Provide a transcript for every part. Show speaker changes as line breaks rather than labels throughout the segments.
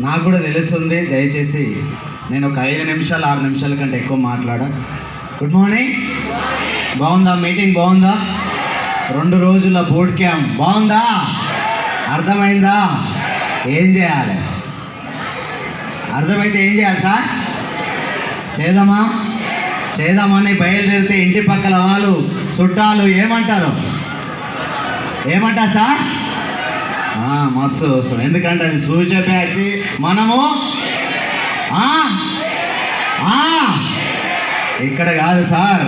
నాకు కూడా తెలుస్తుంది దయచేసి నేను ఒక ఐదు నిమిషాలు ఆరు నిమిషాల కంటే ఎక్కువ మాట్లాడా? గుడ్ మార్నింగ్ బాగుందా? మీటింగ్ బాగుందా? రెండు రోజుల బోర్డ్ క్యాంప్ బాగుందా? అర్థమైందా? ఏం చేయాలి? అర్థమైతే ఏం చేయాలి సార్? చేద్దామా? చేద్దామని బయలుదేరితే ఇంటి పక్కల వాళ్ళు చుట్టాలు ఏమంటారు? ఏమంటారు సార్? మస్తు అవసరం. ఎందుకంటే అది సూచ బ్యాచ్. మనము ఇక్కడ కాదు సార్.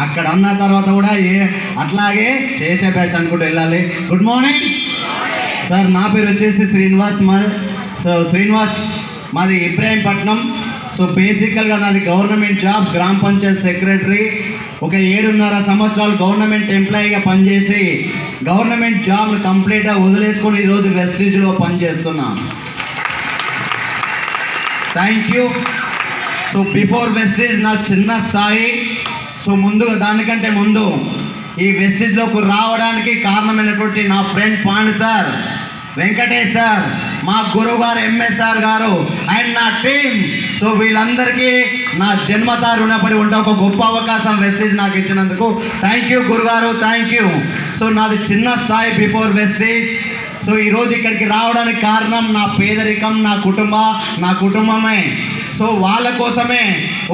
అక్కడ అన్న తర్వాత కూడా ఏ అట్లాగే చేసే బ్యాచ్ అనుకుంటూ వెళ్ళాలి. గుడ్ మార్నింగ్ సార్ నా పేరు వచ్చేసి శ్రీనివాస్ మా సో శ్రీనివాస్ మాది ఇబ్రాహీంపట్నం. సో బేసికల్గా నాది గవర్నమెంట్ జాబ్ గ్రామ పంచాయత్ సెక్రటరీ. ఒక ఏడున్నర సంవత్సరాలు గవర్నమెంట్ ఎంప్లాయీగా పనిచేసి గవర్నమెంట్ జాబ్ను కంప్లీట్గా వదిలేసుకొని ఈరోజు వెస్టీజ్లో పనిచేస్తున్నా. Thank you. So before Vestige నా చిన్న స్థాయి సో ముందు దానికంటే ముందు ఈ వెస్టీజ్లోకి రావడానికి కారణమైనటువంటి నా ఫ్రెండ్ పాండ్ సార్ వెంకటేష్ సార్ మా గురువు గారు ఎంఎస్ఆర్ గారు అండ్ నా టీం. సో వీళ్ళందరికీ నా జన్మత రుణపడి ఉంటే ఒక గొప్ప అవకాశం వెస్టేజ్ నాకు ఇచ్చినందుకు థ్యాంక్ యూ గురుగారు థ్యాంక్ యూ. సో నాది చిన్న స్థాయి బిఫోర్ వెస్టేజ్ సో ఈరోజు ఇక్కడికి రావడానికి కారణం నా పేదరికం నా కుటుంబ నా కుటుంబమే. సో వాళ్ళ కోసమే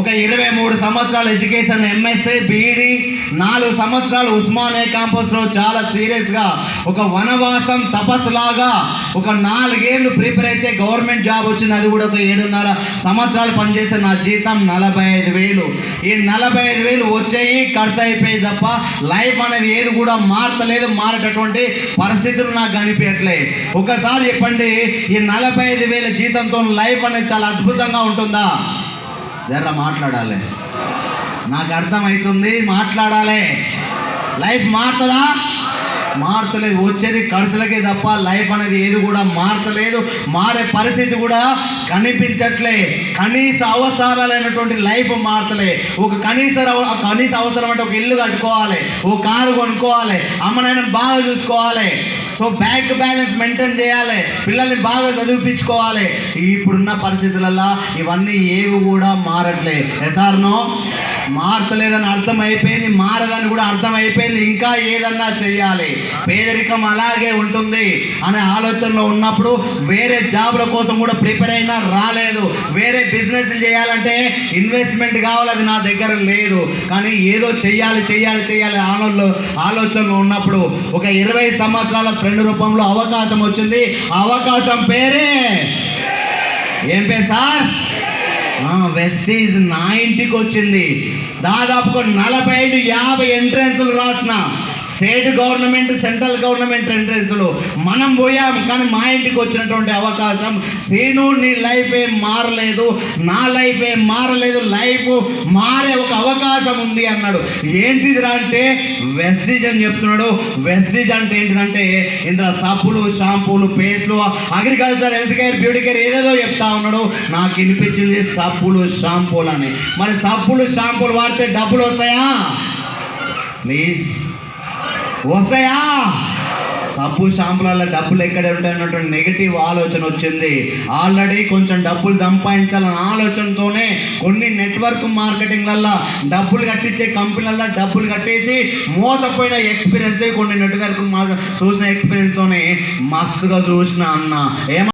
ఒక ఇరవై మూడు సంవత్సరాల ఎడ్యుకేషన్ ఎంఎస్ఏ బీఈడి నాలుగు సంవత్సరాలు ఉస్మానియా క్యాంపస్లో చాలా సీరియస్గా ఒక వనవాసం తపస్సులాగా ఒక నాలుగేళ్ళు ప్రిపేర్ అయితే గవర్నమెంట్ జాబ్ వచ్చింది అది కూడా ఒక ఏడున్నర సంవత్సరాలు పనిచేస్తే నా జీతం నలభై ఐదు వేలు. ఈ నలభై ఐదు వేలు వచ్చేయి ఖర్చు అయిపోయి తప్ప లైఫ్ అనేది ఏది కూడా మారతలేదు మారేటటువంటి పరిస్థితులు నాకు కనిపించట్లే. ఒకసారి చెప్పండి ఈ నలభై ఐదు వేల జీతంతో లైఫ్ అనేది చాలా అద్భుతంగా ఉంటుందా? జర్ర మాట్లాడాలి. నాకు అర్థమవుతుంది మాట్లాడాలి. లైఫ్ మారుతుందా? మారతలేదు. వచ్చేది ఖర్చులకే తప్ప లైఫ్ అనేది ఏది కూడా మారతలేదు. మారే పరిస్థితి కూడా కనిపించట్లే. కనీస అవసరాలైనటువంటి లైఫ్ మారతలే. ఒక కనీస కనీస అవసరం అంటే ఒక ఇల్లు కట్టుకోవాలి. ఒక కారు కొనుక్కోవాలి. అమ్మనైనా బాగా చూసుకోవాలి. సో బ్యాంక్ బ్యాలెన్స్ మెయింటైన్ చేయాలి. పిల్లల్ని బాగా చదివిపించుకోవాలి. ఇప్పుడున్న పరిస్థితులలో ఇవన్నీ ఏవి కూడా మారట్లే. ఎసార్నో మారతలేదని అర్థమైపోయింది మారదని కూడా అర్థమైపోయింది ఇంకా ఏదన్నా చేయాలి పేదరికం అలాగే ఉంటుంది అనే ఆలోచనలో ఉన్నప్పుడు వేరే జాబ్ల కోసం కూడా ప్రిపేర్ అయినా రాలేదు. వేరే బిజినెస్ చేయాలంటే ఇన్వెస్ట్మెంట్ కావాలి అది నా దగ్గర లేదు. కానీ ఏదో చేయాలి చేయాలి చేయాలి ఆనంలో ఆలోచనలో ఉన్నప్పుడు ఒక ఇరవై సంవత్సరాల ఫ్రెండ్ రూపంలో అవకాశం వచ్చింది. ఆ అవకాశం పేరే? ఏం పేరు సార్? వెస్టీజ్ నా ఇంటికి వచ్చింది దాదాపు నలభై ఐదు యాభై ఎంట్రన్స్లు రాసిన. స్టేట్ గవర్నమెంట్ సెంట్రల్ గవర్నమెంట్ ఎంట్రన్స్లు. మనం పోయాం కానీ మా ఇంటికి వచ్చినటువంటి అవకాశం శ్రీను నీ లైఫ్ ఏం మారలేదు నా లైఫ్ ఏం మారలేదు లైఫ్ మారే ఒక అవకాశం ఉంది అన్నాడు. ఏంటిదిరా అంటే వెస్టిజ్ అని చెప్తున్నాడు. వెస్టిజ్ అంటే ఏంటిదంటే ఇందులో సబ్బులు షాంపూలు పేస్ట్లు agriculture health care beauty care ఏదేదో చెప్తా ఉన్నాడు. నాకు వినిపించింది సబ్బులు షాంపూలు అని. మరి సబ్బులు షాంపూలు వాడితే డబ్బులు వస్తాయా? ప్లీజ్. వస్తాయా సబ్బు షాంపులలో డబ్బులు ఎక్కడ ఉంటాయన్నటువంటి నెగిటివ్ ఆలోచన వచ్చింది. ఆల్రెడీ కొంచెం డబ్బులు సంపాదించాలన్న ఆలోచనతోనే కొన్ని నెట్వర్క్ మార్కెటింగ్లల్లో డబ్బులు కట్టించే కంపెనీలలో డబ్బులు కట్టేసి మోసపోయిన ఎక్స్పీరియన్స్ కొన్ని నెట్వర్క్ చూసిన ఎక్స్పీరియన్స్తోనే మస్తుగా చూసిన అన్న. ఏమ